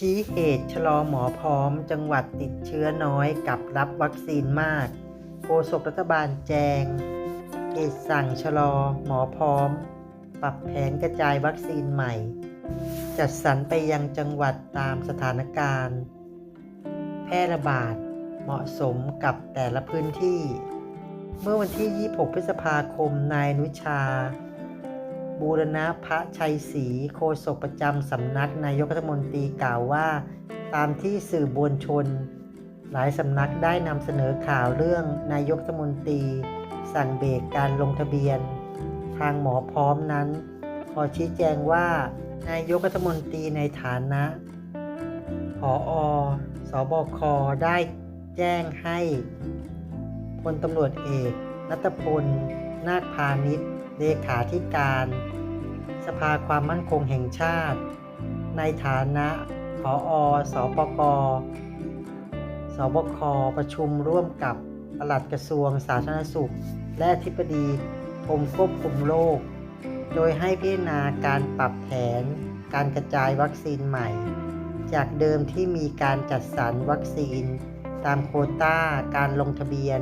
ชี้เหตุชะลอหมอพร้อม จังหวัดติดเชื้อน้อยกับรับวัคซีนมาก โฆษกรัฐบาลแจงเหตุสั่งชะลอหมอพร้อม ปรับแผนกระจายวัคซีนใหม่ จัดสรรไปยังจังหวัดตามสถานการณ์ แพร่ระบาดเหมาะสมกับแต่ละพื้นที่ เมื่อวันที่ 26 พฤษภาคมนายนุชา บูรณะพระชัยศรีโฆษกประจำสำนักนายกรัฐมนตรีกล่าวว่า ตามที่สื่อมวลชน หลายสำนักได้นำเสนอข่าวเรื่องนายกรัฐมนตรี สั่งเบรกการลงทะเบียน ทางหมอพร้อมนั้น ขอชี้แจงว่า นายกรัฐมนตรีในฐานะผออสบคได้แจ้งให้พลตำรวจเอกนัตพล นาคพาณิชย์ เลขาธิการ สภาความมั่นคงแห่งชาติ ในฐานะผออสปกสบคประชุมร่วมกับปลัดกระทรวงสาธารณสุข และอธิบดีกรมควบคุมโรคโดยให้พิจารณาการปรับแผน การกระจายวัคซีนใหม่ จากเดิมที่มีการจัดสรรวัคซีน ตามโควต้าการลงทะเบียน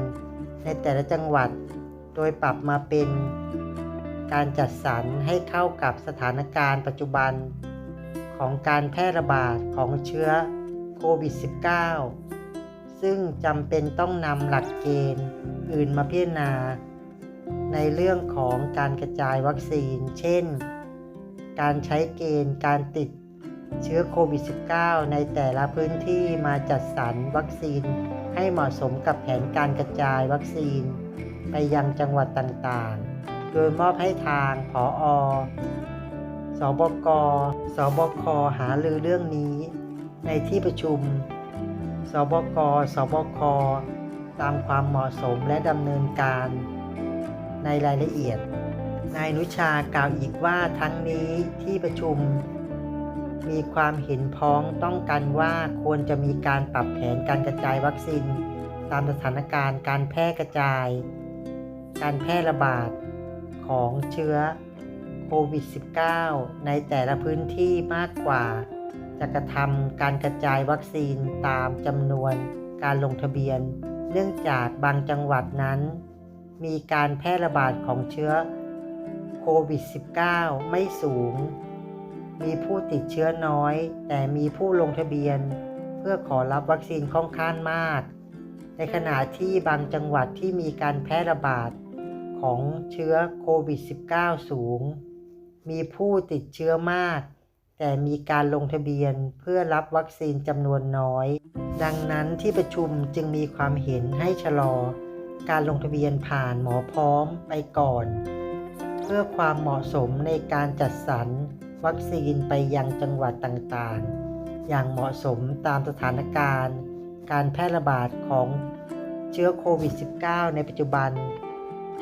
ในแต่ละจังหวัด โดยปรับมาเป็น การจัดสรรให้เข้ากับสถานการณ์ปัจจุบัน ของการแพร่ระบาดของเชื้อโควิด -19 ซึ่งจำเป็นต้องนำหลักเกณฑ์อื่นมาพิจารณา ในเรื่องของการกระจายวัคซีน เช่น การใช้เกณฑ์การติดเชื้อโควิด -19 ในแต่ละพื้นที่มาจัดสรรวัคซีน ให้เหมาะสมกับแผนการกระจายวัคซีน ไปยังจังหวัดต่างๆ โดยมอบให้ทางผออสบก สบค หาลือเรื่องนี้ ในที่ประชุม สบก สบค ตามความเหมาะสมและดำเนินการ ในรายละเอียด นายนุชากล่าวอีกว่าทั้งนี้ที่ประชุม มีความเห็นพ้องต้องกันว่าควรจะมีการปรับแผนการกระจายวัคซีน ตามสถานการณ์การแพร่กระจาย การแพร่ระบาด ของเชื้อโควิด -19 ในแต่ละพื้นที่มากกว่า จะกระทำการกระจายวัคซีนตามจำนวนการลงทะเบียน เนื่องจากบางจังหวัดนั้น มีการแพร่ระบาดของเชื้อโควิด -19 ไม่สูง มีผู้ติดเชื้อน้อย แต่มีผู้ลงทะเบียน เพื่อขอรับวัคซีนค่อนข้างมาก ในขณะที่บางจังหวัดที่มีการแพร่ระบาด ของเชื้อโควิด -19 สูง มีผู้ติดเชื้อมาก แต่มีการลงทะเบียนเพื่อรับวัคซีนจำนวนน้อย ดังนั้นที่ประชุมจึงมีความเห็นให้ชะลอ การลงทะเบียนผ่านหมอพร้อมไปก่อน เพื่อความเหมาะสมในการจัดสรรวัคซีนไปยังจังหวัดต่างๆ อย่างเหมาะสมตามสถานการณ์ การแพร่ระบาดของเชื้อโควิด -19 ในปัจจุบัน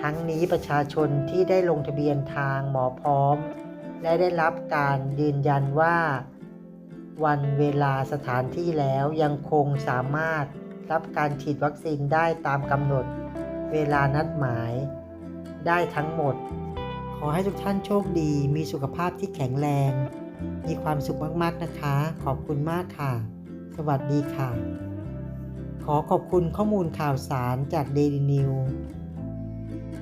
ทั้งนี้ประชาชนที่ได้ลงทะเบียนทางหมอพร้อม และได้รับการยืนยันว่า วันเวลาสถานที่แล้วยังคงสามารถรับการฉีดวัคซีนได้ตามกำหนด เวลานัดหมาย ได้ทั้งหมด ขอให้ทุกท่านโชคดี มีสุขภาพที่แข็งแรง มีความสุขมากๆนะคะ ขอบคุณมากค่ะ สวัสดีค่ะ ขอขอบคุณข้อมูลข่าวสารจาก Daily News Bye.